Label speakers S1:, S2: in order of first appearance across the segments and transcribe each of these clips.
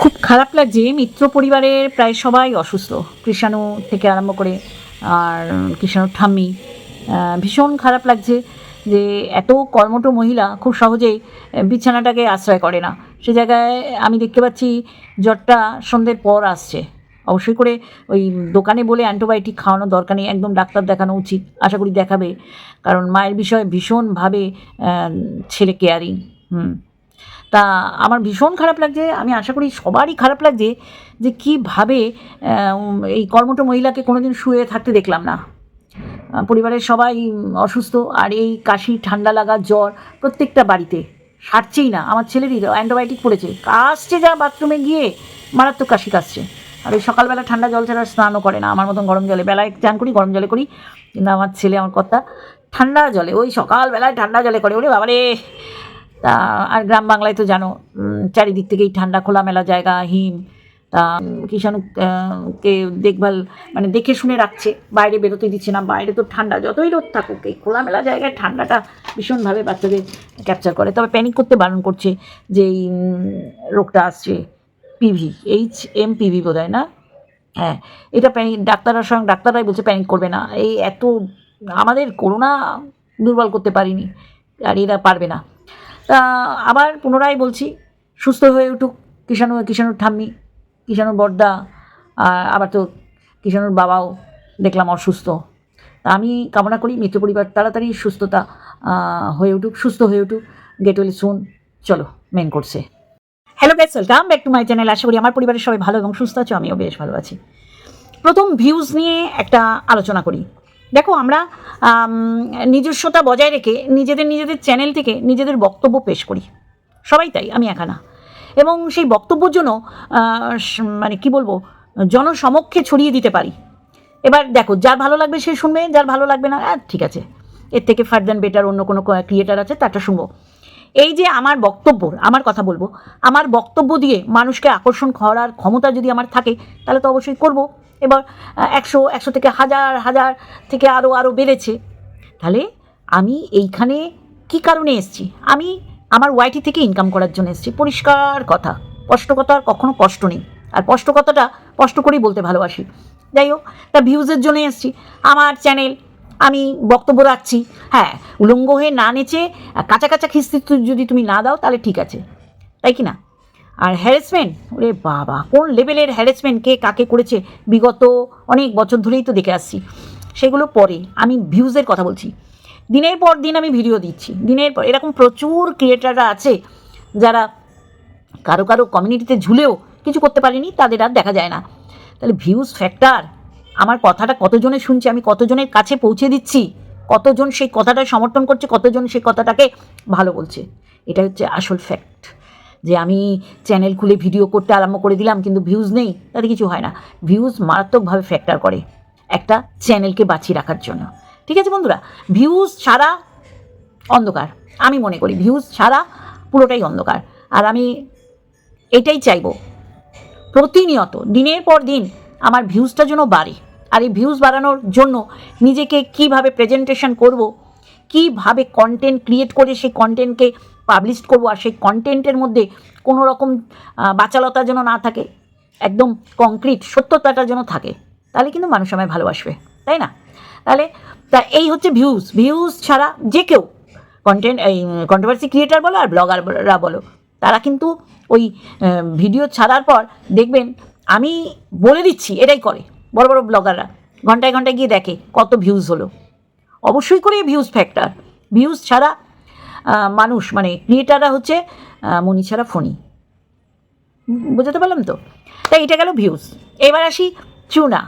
S1: খুব খারাপ লাগছে মিত্র পরিবারের প্রায় সবাই অসুস্থ। কৃষাণু থেকে আরম্ভ করে, আর কৃষাণুর ঠাম্মি ভীষণ খারাপ লাগছে যে এত কর্মঠ মহিলা খুব সহজেই বিছানাটাকে আশ্রয় করে না। সে জায়গায় আমি দেখতে পাচ্ছি জ্বরটা সন্ধ্যের পর আসছে। অবশ্যই করে ওই দোকানে বলে অ্যান্টিবায়োটিক খাওয়ানোর দরকার নেই, একদম ডাক্তার দেখানো উচিত, আশা করি দেখাবে। কারণ মায়ের বিষয়ে ভীষণভাবে ছেলে কেয়ারিং হুম। তা আমার ভীষণ খারাপ লাগছে, আমি আশা করি সবারই খারাপ লাগছে যে কীভাবে এই কর্মঠ মহিলাকে কোনোদিন শুয়ে থাকতে দেখলাম না। পরিবারের সবাই অসুস্থ, আর এই কাশি, ঠান্ডা লাগা, জ্বর প্রত্যেকটা বাড়িতে সারছেই না। আমার ছেলেরই অ্যান্টিবায়োটিক পড়েছে। কাশছে যা বাথরুমে গিয়ে, মারাত্মক কাশি কাশছে। আর ওই সকালবেলা ঠান্ডা জল ছাড়া স্নানও করে না, আমার মতন গরম জলে। বেলায় চান করি, গরম জলে করি, কিন্তু আমার ছেলে, আমার কর্তা ঠান্ডা জলে, ওই সকালবেলায় ঠান্ডা জলে করে। ওরে বাবারে! তা আর গ্রাম বাংলায় তো জানো চারিদিক থেকেই ঠান্ডা খোলামেলা জায়গা হিম তা উম, কিষাণু কে দেখভাল মানে দেখে শুনে রাখছে বাইরে বেরোতে দিচ্ছে না বাইরে তো ঠান্ডা যতই রোদ থাকুক এই খোলামেলা জায়গায় ঠান্ডাটা ভীষণভাবে বাচ্চাদের ক্যাপচার করে। তবে প্যানিক করতে বারণ করছে যে এই রোগটা আসছে পিভি এইচ এম পিভি বোধ হয় না? হ্যাঁ এটা প্যানিক ডাক্তাররা স্বয়ং ডাক্তাররাই বলছে প্যানিক করবে না। এই এত আমাদের করোনা দুর্বল করতে পারিনি আর এরা পারবে না। আবার পুনরায় বলছি, সুস্থ হয়ে উঠুক কিষাণু, কিষাণুর ঠাম্মি, কিষাণুর বর্দা আবার তো কিষাণুর বাবাও দেখলাম অসুস্থ। আমি কামনা করি মিত্র পরিবার তাড়াতাড়ি সুস্থতা হয়ে উঠুক, সুস্থ হয়ে উঠুক গেট ওয়েল সুন চলো মেন করছে hello guys welcome back to my channel আশা করি আমার পরিবারের সবাই ভালো এবং সুস্থ আছো, আমিও বেশ ভালো আছি। প্রথম ভিউজ নিয়ে একটা আলোচনা করি। দেখো, আমরা নিজস্বতা বজায় রেখে নিজেদের নিজেদের চ্যানেল থেকে নিজেদের বক্তব্য পেশ করি। সবাই তাই, আমি একা না। এবং সেই বক্তব্যর জন্য মানে কি বলব, জনসমক্ষে ছড়িয়ে দিতে পারি। এবার দেখো, যার ভালো লাগবে সে শুনবে, যার ভালো লাগবে না ঠিক আছে। এর থেকে ফার্দার বেটার অন্য কোনো ক্রিয়েটার আছে, তারটা শুনব। এই যে আমার বক্তব্য, আমার কথা বলব, আমার বক্তব্য দিয়ে মানুষকে আকর্ষণ করার ক্ষমতা যদি আমার থাকে, তাহলে তো অবশ্যই করব। এবার একশো একশো থেকে হাজার হাজার থেকে আরও আরও বেড়েছে। তাহলে আমি এইখানে কি কারণে এসেছি? আমি আমার ওয়াইটি থেকে ইনকাম করার জন্য এসেছি। পরিষ্কার কথা। কষ্ট কথা আর কখনো কষ্ট নেই। আর কষ্ট কথাটা কষ্ট করেই বলতে ভালোবাসি। যাই হোক, তা ভিউজের জন্য এসেছি। আমার চ্যানেল আমি বক্তব্য রাখছি। হ্যাঁ উলঙ্গ হয়ে না নেচে, কাঁচা কাঁচা খিস্তি যদি তুমি না দাও, তাহলে ঠিক আছে। তাই কি না? আর হ্যারাসমেন্ট ওরে বাবা, কোন লেভেলের হ্যারাসমেন্ট কে কাকে করেছে? বিগত অনেক বছর ধরেই তো দেখে আসছি। সেগুলো পরে আমি ভিউজের কথা বলছি। দিনের পর দিন আমি ভিডিও দিচ্ছি। দিনের পর, এরকম প্রচুর ক্রিয়েটাররা আছে, যারা কারও কারও কমিউনিটিতে ঝুলেও কিছু করতে পারেনি, তাদের আর দেখা যায় না। তাহলে ভিউজ ফ্যাক্টর আমার কথাটা কতজনে শুনছে, আমি কতজনের কাছে পৌঁছে দিচ্ছি, কতজন সেই কথাটা সমর্থন করছে, কতজন সেই কথাটাকে ভালো বলছে। এটা হচ্ছে আসল ফ্যাক্ট যে আমি চ্যানেল খুলে ভিডিও করতে আরম্ভ করে দিলাম, কিন্তু ভিউজ নেই, তাতে কিছু হয় না। ভিউজ মারাত্মকভাবে ফ্যাক্টর করে একটা চ্যানেলকে বাঁচিয়ে রাখার জন্য। ঠিক আছে বন্ধুরা? ভিউজ ছাড়া অন্ধকার। আমি মনে করি ভিউজ ছাড়া পুরোটাই অন্ধকার। আর আমি এটাই চাইব, প্রতিনিয়ত, দিনের পর দিন, আমার ভিউজটা যেন বাড়ে। আর এই ভিউজ বাড়ানোর জন্য নিজেকে কীভাবে প্রেজেন্টেশন করব, কীভাবে কন্টেন্ট ক্রিয়েট করে সেই কন্টেন্টকে পাবলিশ করব আর সেই কন্টেন্টের মধ্যে কোনো রকম বাচালতা যেন না থাকে, একদম কংক্রিট সত্যতাটা যেন থাকে, তাহলে কিন্তু মানুষ আমায় ভালোবাসবে, তাই না? তাহলে, তা এই হচ্ছে ভিউজ ভিউজ ছাড়া যে কেউ কন্টেন্ট এই কন্ট্রোভার্সি ক্রিয়েটার বলো আর ব্লগাররা বলো, তারা কিন্তু ওই ভিডিও ছাড়ার পর দেখবেন আমি বলে দিচ্ছি, এটাই করে। বড় বড় ব্লগাররা ঘন্টায় ঘন্টায় গিয়ে দেখে কত ভিউজ হলো। অবশ্যই করে ভিউজ ফ্যাক্টর ভিউজ ছাড়া মানুষ মানে ক্রিয়েটাররা হচ্ছে মনি ছাড়া ফণি। বুঝতে পারলাম তো? তাই এটা গেল ভিউজ এবার আসি চুনা।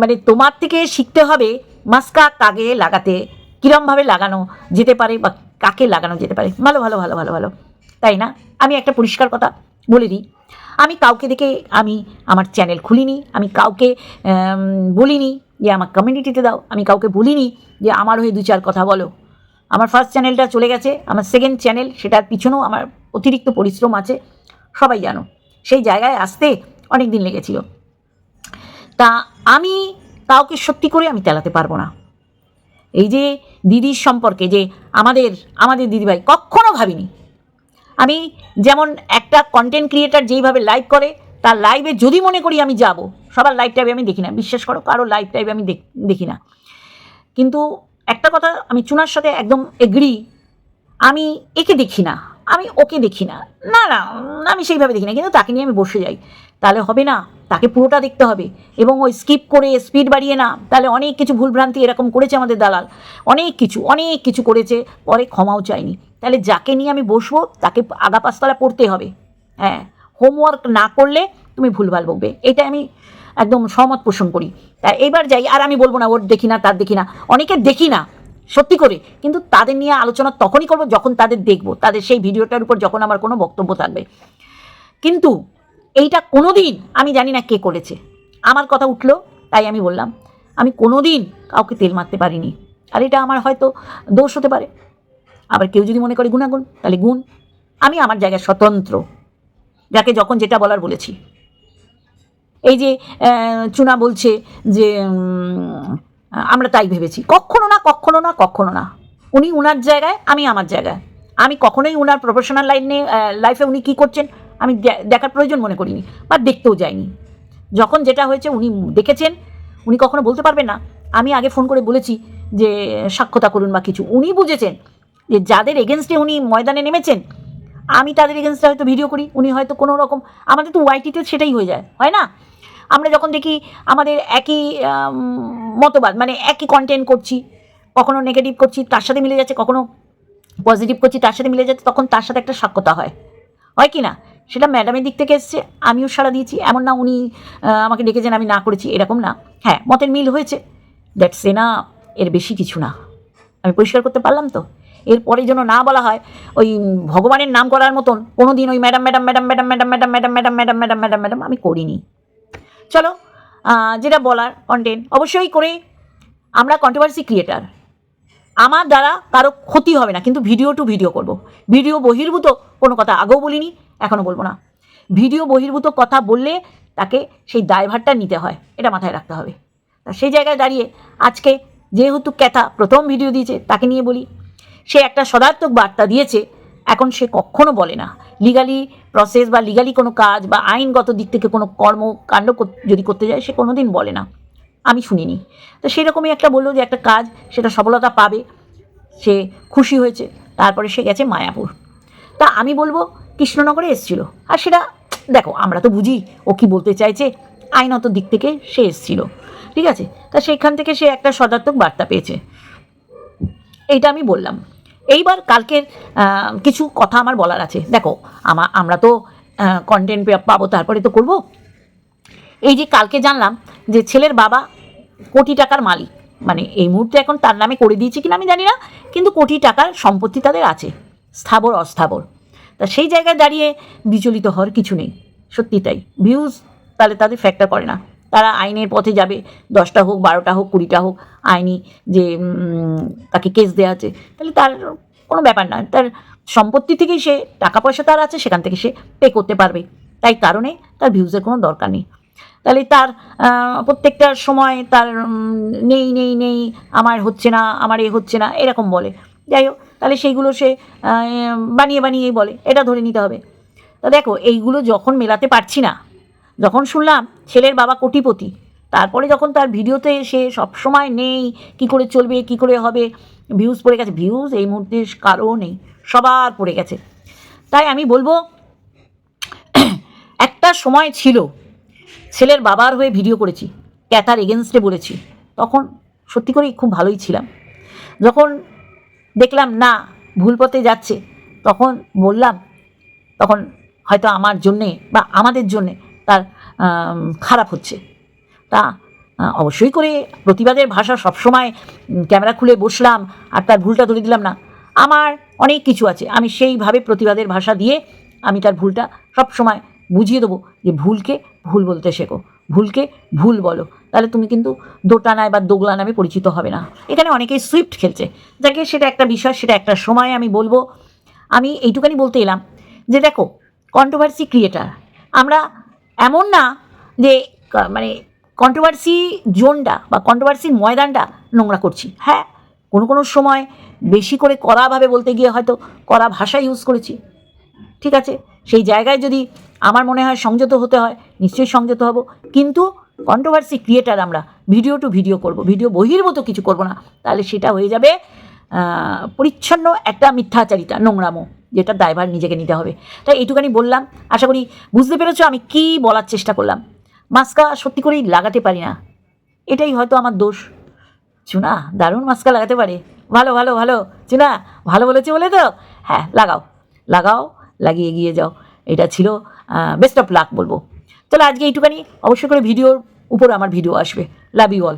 S1: মানে তোমার থেকে শিখতে হবে মাস্কা কাকে লাগাতে কীরমভাবে লাগানো যেতে পারে বা কাকে লাগানো যেতে পারে। ভালো ভালো ভালো ভালো ভালো। তাই না? আমি একটা পরিষ্কার কথা বলে দিই আমি কাউকে দেখে আমি আমার চ্যানেল খুলিনি, আমি কাউকে বলিনি যে আমার কমিউনিটিতে দাও, আমি কাউকে বলিনি যে আমার হয়ে দু চার কথা বলো। আমার ফার্স্ট চ্যানেলটা চলে গেছে, আমার সেকেন্ড চ্যানেল সেটার পিছনেও আমার অতিরিক্ত পরিশ্রম আছে, সবাই জানো। সেই জায়গায় আসতে অনেক দিন লেগেছিল। তা আমি কাউকে সত্যি করে আমি তেলাতে পারব না। এই যে দিদির সম্পর্কে যে আমাদের আমাদের দিদিভাই কখনো ভাবিনি আমি যেমন একটা কন্টেন্ট ক্রিয়েটার যেইভাবে লাইভ করে, তার লাইভে যদি মনে করি আমি যাব, সবার লাইভ টাইভে আমি দেখি না। বিশ্বাস করো, কারও লাইভ টাইভে আমি দেখ- না। কিন্তু একটা কথা আমি চুনার সাথে একদম এগ্রি আমি একে দেখি না, আমি ওকে দেখি না। না না, আমি সেইভাবে দেখি না, কিন্তু তাকে নিয়ে আমি বসে যাই। তাহলে হবে না? তাকে পুরোটা দেখতে হবে এবং ওই স্কিপ করে স্পিড বাড়িয়ে না, তাহলে অনেক কিছু ভুলভ্রান্তি এরকম করেছে আমাদের দালাল। অনেক কিছু অনেক কিছু করেছে, পরে ক্ষমাও চাইনি তাহলে যাকে নিয়ে আমি বসবো, তাকে আগা পাঁচতলা পড়তে হবে। হ্যাঁ হোমওয়ার্ক না করলে তুমি ভুলভাল বকবে। এটা আমি একদম সহমত পোষণ করি। তা এবার যাই, আর আমি বলব না, ওর দেখি না, তার দেখি না। অনেকের দেখি না, সত্যি করে। কিন্তু তাদের নিয়ে আলোচনা তখনই করব যখন তাদের দেখব, তাদের সেই ভিডিওটার উপর যখন আমার কোনো বক্তব্য থাকবে। কিন্তু এইটা কোনো দিন আমি জানি না কে করেছে। আমার কথা উঠল, তাই আমি বললাম, আমি কোনো দিন কাউকে তেল মারতে পারিনি। আর এটা আমার হয়তো দোষ হতে পারে। আবার কেউ যদি মনে করে গুণাগুণ, তাহলে গুণ। আমি আমার জায়গায় স্বতন্ত্র, যাকে যখন যেটা বলার বলেছি। এই যে চুনা বলছে যে আমরা তাই ভেবেছি। কখনো না কখনো না কখনো না। উনি উনার জায়গায়, আমি আমার জায়গায়। আমি কখনোই উনার প্রফেশনাল লাইনে লাইফে উনি কী করছেন? আমি দেখার প্রয়োজন মনে করিনি বা দেখতেও যাইনি। যখন যেটা হয়েছে উনি দেখেছেন, উনি কখনো বলতে পারবেন না। আমি আগে ফোন করে বলেছি যে, সাক্ষ্যতা করুন বা কিছু। উনি বুঝেছেন যে, যাদের এগেনস্টে উনি ময়দানে নেমেছেন, আমি তাদের এগেনস্টে হয়তো ভিডিও করি, উনি হয়তো কোনো রকম আমাদের তো ওয়াইটিতে সেটাই হয়ে যায়, হয় না? আমরা যখন দেখি আমাদের একই মতবাদ মানে একই কন্টেন্ট করছি, কখনো নেগেটিভ করছি, তার সাথে মিলে যাচ্ছে, কখনো পজিটিভ করছি, তার সাথে মিলে যাচ্ছে, তখন তার সাথে একটা সাক্ষতা হয়। হয় কি না? সেটা ম্যাডামের দিক থেকে এসছে আমিও সাড়া দিয়েছি এমন না উনি আমাকে ডেকেছেন আমি না করেছি এরকম না হ্যাঁ মতের মিল হয়েছে দ্যাটস এ না এর বেশি কিছু না আমি পরিষ্কার করতে পারলাম তো এরপরে যেন না বলা হয় ওই ভগবানের নাম করার মতন কোনো দিন ওই madam madam madam madam madam madam madam madam madam madam madam madam আমি করিনি চলো যেটা বলার কন্টেন্ট অবশ্যই করে আমরা কন্ট্রোভার্সি ক্রিয়েটার আমার দ্বারা কারও ক্ষতি হবে না কিন্তু ভিডিও টু ভিডিও করব ভিডিও বহির্ভূত কোনো কথা আগেও বলিনি এখনও বলব না। ভিডিও বহির্ভূত কথা বললে তাকে সেই দায়ভারটা নিতে হয়, এটা মাথায় রাখতে হবে। তা সেই জায়গায় দাঁড়িয়ে আজকে যেহেতু ক্যাথা প্রথম ভিডিও দিয়েছে, তাকে নিয়ে বলি, সে একটা সদার্থক বার্তা দিয়েছে, এখন সে কখনো বলে না। লিগালি প্রসেস বা লিগালি কোনো কাজ বা আইনগত দিক থেকে কোনো কর্মকাণ্ড যদি করতে যায়, সে কোনো দিন বলে না। আমি শুনিনি। তো সেরকমই একটা বলল যে একটা কাজ, সেটা সফলতা পাবে, সে খুশি হয়েছে, তারপরে সে গেছে মায়াপুর। তা আমি বলব কৃষ্ণনগরে এসছিল। আর সেটা, দেখো, আমরা তো বুঝি ও কি বলতে চাইছে, আইনত দিক থেকে সে এসছিল। ঠিক আছে? তা সেইখান থেকে সে একটা সদার্থক বার্তা পেয়েছে। এইটা আমি বললাম। এইবার কালকের কিছু কথা আমার বলার আছে। দেখো, আমা, আমরা তো কন্টেন্ট পাবো, তারপরে তো করব। এই যে কালকে জানলাম যে ছেলের বাবা কোটি টাকার মালিক। মানে এই মুহূর্তে এখন তার নামে করে দিয়েছে কিনা আমি জানি না, কিন্তু কোটি টাকার সম্পত্তি তাদের আছে। স্থাবর, অস্থাবর। তা সেই জায়গায় দাঁড়িয়ে বিচলিত হওয়ার কিছু নেই। সত্যি তাই। ভিউজ তাহলে তাদের ফ্যাক্টর করে না। তারা আইনের পথে যাবে। দশটা হোক, বারোটা হোক, কুড়িটা হোক আইনি যে তাকে কেস দেওয়া আছে। তাহলে তার কোনো ব্যাপার না। তার সম্পত্তি থেকেই সে টাকা পয়সা তার আছে, সেখান থেকে সে পে করতে পারবে। তাই কারণে তার ভিউজের কোনো দরকার নেই। তাহলে তার প্রত্যেকটা সময় তার নেই নেই নেই, আমার হচ্ছে না, আমার এ হচ্ছে না, এরকম বলে। যাই হোক, তাহলে সেইগুলো সে বানিয়ে বানিয়েই বলে, এটা ধরে নিতে হবে। তা দেখো, এইগুলো যখন মেলাতে পারছি না, যখন শুনলাম ছেলের বাবা কোটিপতি, তারপরে যখন তার ভিডিওতে সে সবসময় নেই, কি করে চলবে, কি করে হবে ভিউজ পড়ে গেছে ভিউজ এই মুহূর্তে কারও নেই, সবার পড়ে গেছে। তাই আমি বলব, একটা সময় ছিল, ছেলের বাবার হয়ে ভিডিও করেছি, ক্যাথার এগেনস্টে বলেছি, তখন সত্যি করেই খুব ভালোই ছিলাম। যখন দেখলাম, না, ভুল পথে যাচ্ছে। তখন বললাম, তখন হয়তো আমার জন্যে বা আমাদের জন্যে তার খারাপ হচ্ছে। তা অবশ্যই করে প্রতিবাদের ভাষা সবসময় ক্যামেরা খুলে বসলাম আর তার ভুলটা ধরে দিলাম, না, আমার অনেক কিছু আছে। আমি সেইভাবে প্রতিবাদের ভাষা দিয়ে আমি তার ভুলটা সবসময় বুঝিয়ে দেবো যে ভুলকে ভুল বলতে শেখো। ভুলকে ভুল বলো। তাহলে তুমি কিন্তু দোটানায় বা দোগলা নামে পরিচিত হবে না। এখানে অনেকেই সুইফট খেলছে। যাকে সেটা একটা বিষয়, সেটা একটা সময় আমি বলব। আমি এইটুখানি বলতে এলাম যে দেখো কন্ট্রোভার্সি ক্রিয়েটার আমরা এমন না যে মানে কন্ট্রোভার্সি জোনটা বা কন্ট্রোভার্সির ময়দানটা নোংরা করছি। হ্যাঁ কোনো কোনো সময় বেশি করে কড়াভাবে বলতে গিয়ে হয়তো কড়া ভাষা ইউজ করেছি। ঠিক আছে? সেই জায়গায় যদি আমার মনে হয় সংযত হতে হয়, নিশ্চয়ই সংযত হব। কিন্তু কন্ট্রোভার্সি ক্রিয়েটার আমরা ভিডিও টু ভিডিও করব ভিডিও বহির্ভূত কিছু করব না। তাহলে সেটা হয়ে যাবে পরিচ্ছন্ন একটা মিথ্যাচারিতা, নোংরামো, যেটা দায়ভার নিজেকে নিতে হবে। তাই এইটুখানি বললাম, আশা করি বুঝতে পেরেছ আমি কি বলার চেষ্টা করলাম। মাস্কা সত্যি করেই লাগাতে পারি না। এটাই হয়তো আমার দোষ। চুনা, দারুণ মাস্কা লাগাতে পারে। ভালো ভালো ভালো। চুনা, ভালো বলেছে বলে তো? হ্যাঁ লাগাও। লাগাও, লাগিয়ে এগিয়ে যাও। এটা ছিল বেস্ট অফ লাক বলব। তাহলে আজকে এইটুখানি। অবশ্যই করে ভিডিওর উপর আমার ভিডিও আসবে। Love you all